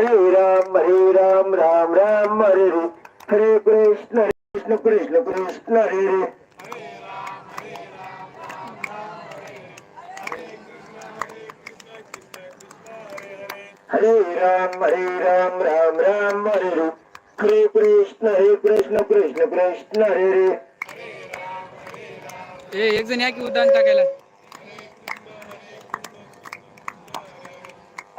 हरे राम हरे राम राम राम हरे रे. हरे कृष्ण कृष्ण कृष्ण कृष्ण हरे रे. हरे राम हरे राम राम राम हरे रे. हरे कृष्ण हरे कृष्ण कृष्ण कृष्ण हरे रे. एक जण या की उड्डाण टाकायला.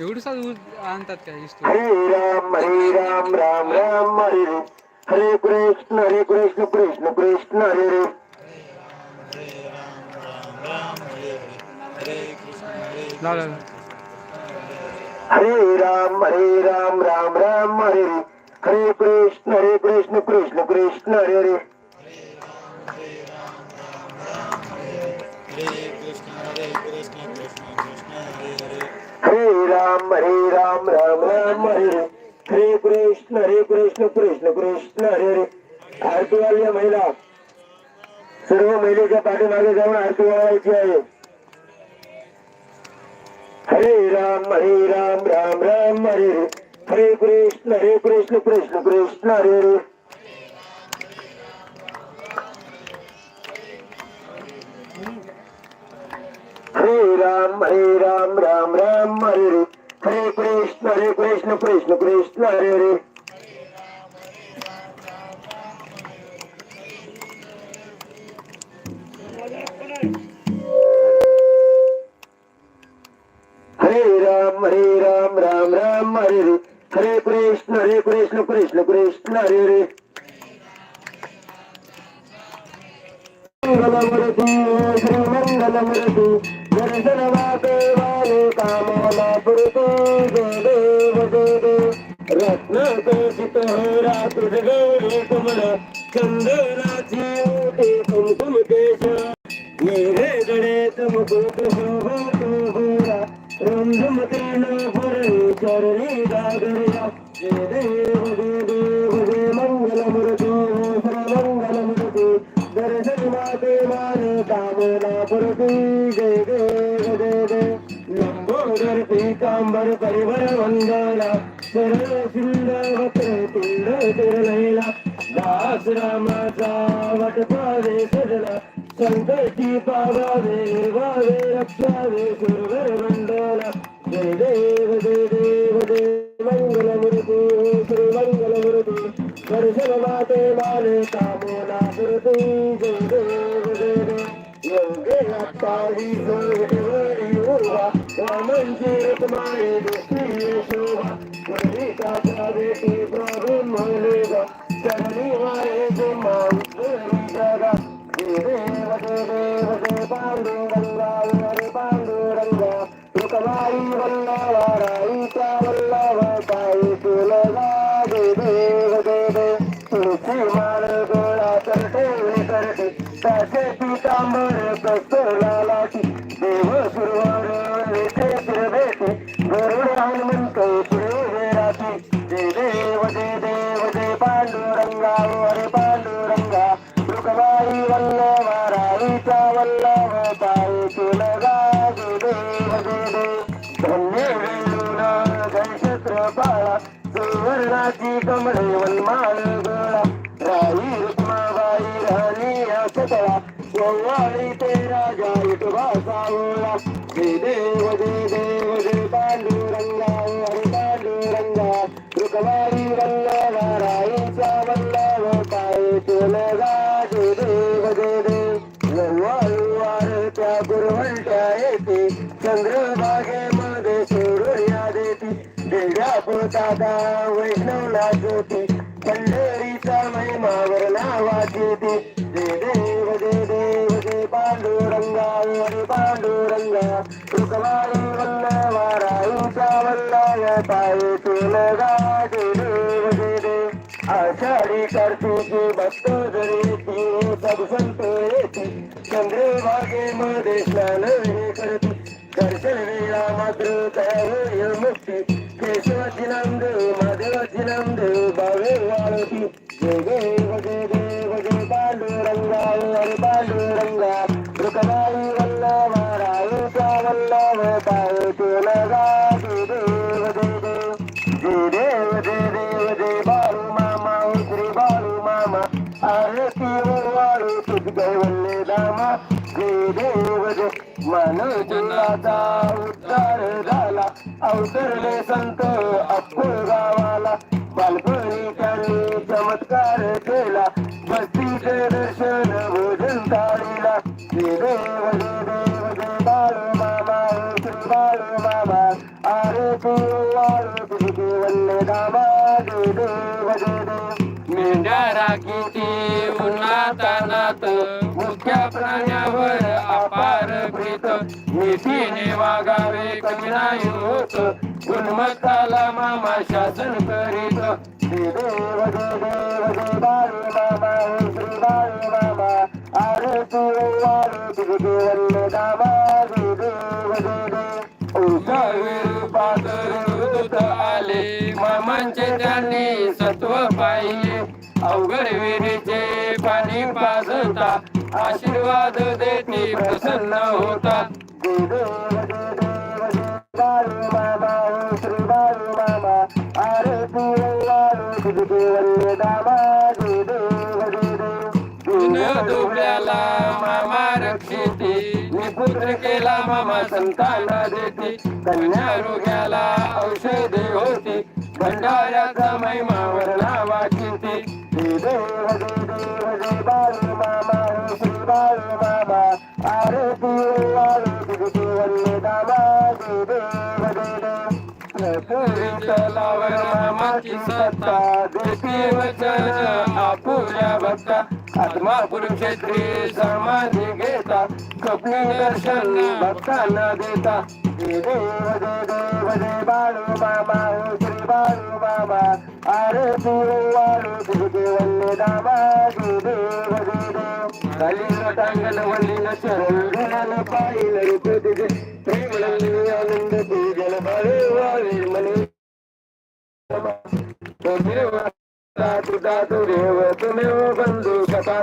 एवढं साध आणतात काय इस्तू हरे राम हरे राम राम राम हरे हरे हरे कृष्ण हरे कृष्ण कृष्ण कृष्ण हरे हरे लाव लाव हरे राम हरे राम राम राम हरे हरे हरे कृष्ण हरे कृष्ण कृष्ण कृष्ण हरे हरे हरे राम हरे राम राम राम हरे हरे. कृष्ण हरे कृष्ण कृष्ण कृष्ण हरे हरे. आरती वाली महिला सर्व महिलेच्या पाठीमागे जाऊन आरती वाढायची आहे. हरे राम हरे राम राम राम हरे हरे. हरे कृष्ण हरे कृष्ण कृष्ण कृष्ण हरे हरे हरे राम हरे राम राम राम हरे रे. हरे कृष्ण हरे कृष्ण कृष्ण कृष्ण हरे रे हरे राम हरे राम राम राम हरे हरे हरे कृष्ण हरे कृष्ण कृष्ण कृष्ण हरे हरे. मंगलमूर्ती श्रीमंगलमूर्ती दर्शन वाले कामना पुरती जय देव जय देव रत्न कशित हरा तुझ गौरी कमल चंदनाची ओटी कुमकुम केश येरे गडे मुकुट शोभा तुझा रंगमतीन भरणी चरणी गागर्या जय देव வந்தேனே நம்போதர் பீகாம்பர் பரிவர வந்தாலா திரு சிந்தாவத்திர திரு திருநைலா தாஸ் ராமாவட் பாதே சடலா சங்கர் கி பாவாதே நிர்வாதே ரக்ஷாதே குருவர வந்தாலா ஜெய தேவ ஜெய தேவ தேவ மங்கள முருகு திருமங்கல முருகு. தரிசன மாதே மாலே காமோனா சுருதீ ஜெய प्रभू मलेगा चरणी वारे तुम्हा उज्ज्वली जगा जय देव जय देव जय पांडुरंगा हरे पांडुरंगा तुकबाई वल्लभा राईच्या वल्लभ ताई तुलगा जय देव जय देव तुळशी माळ दादा वैष्णवला ज्योती पंढरीचा महिमावर नावाची ज्योती जय देव जय देव जय पांडुरंगा हरे पांडुरंगा. रुकवाई वल्ला वाराईचा वल्ला वल्लाय पाये तुल देव. दे दे आषाढी कार्तिकी भक्त जरी ती सब संत येती चंद्रभागेमध्ये स्नान करती दर्शन वेळा मात्र तयार मुक्ती. केशवाची नामदेव महादेवाची नामदेव बावे वाळती जय देव जय देव मानवतेचा उद्धार झाला. अवतरले संत अक्कल गावाला. बालपणी त्यांनी चमत्कार केला. भक्तीचे दर्शन भोजन तारीला जय देव जय देव जय बाळ मामा श्री बाळ मामा. आरती वाळू तुझ वल्ले दामा. जय देव जय देव. मेंढ्या राखीची उन्हातानात मुख्या प्राण्यावर अपार प्रीत. नीतीने वागावे कमी नाही होत गुणमत्ताला मामा शासन करीत. जय देव देव श्री आरती दामा जय देव जय दूत आले. मामांचे त्यांनी सत्व पाहिले. अवघड विहिरीचे पाणी पाजता. आशीर्वाद देती प्रसन्न होतात. जय मामा श्री बाळू मामा दुबळ्याला मामा रक्षिती निपुत्र केला मामा संताना देती. कन्या रोग्याला औषधे होती भंडाऱ्याचा महिमा वर्णा वाचिती जय देव जय देव जय बाळू मामा श्री तलावर मामाची सत्ता देती वचन आपुल्या भक्ता आत्मा कुरुक्षेत्री समाधी घेता कपी दर्शन भक्तांना देता देव देव दे बाळू मामा श्री बाळू मामा आरती वाळू तुझ वल्ले दामा देव देव खाली टांगण वल्लीन चरण घराला पाहिलं रे तुझे प्रेम आनंद पूजन बाळे वाळे मने त्वमेव तुझा तुमेव तुमेव बंधू कथा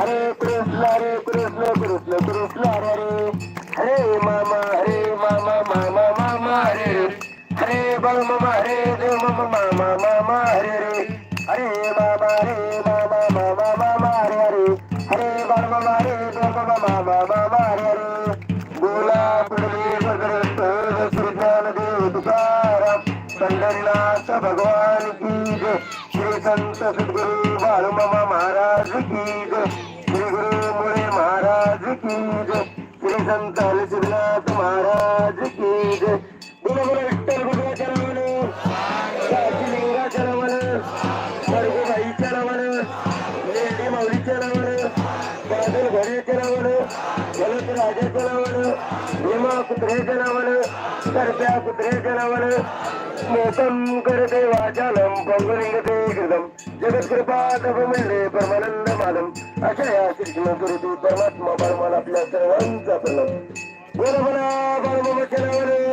हरे कृष्ण हरे कृष्ण कृष्ण कृष्ण हरे हरे। हरे मामा हरे मामा मामा मामा हरे हरे। बल मामा हरे देव मामा मामा मामा हरे हरे। हरे मामा हरे मामा मामा मामा हरे हरे। हरे बल मामा हरे देव मामा मामा मामा हरे हरे। बोला पृथ्वी भगवंत श्री तुकाराम पंढरीनाथ भगवान की जय। श्री संत सद्गुरु बाळूमामा महाराज श्री संत हलसिद्धनाथ महाराज की जय बोला बोला विठ्ठल भगवाच्या नावानं काशीलिंगाच्या नावानं सर्गबाईच्या नावानं लेडी माऊलीच्या नावानं बादल घोड्याच्या नावानं गलत राजाच्या नावानं भीमा कुत्र्याच्या नावानं करप्या कुत्र्याच्या नावानं मोकम करते वाचालम पंगलिंगते कृतम जगतकृपा तपमिल्ले परमानंद मालम अशा या श्रीष्ण गुरुदेव परमात्मा बाळमाला आपल्या सर्वांचा प्रलम बोला बोला बाळमाच्या नावाने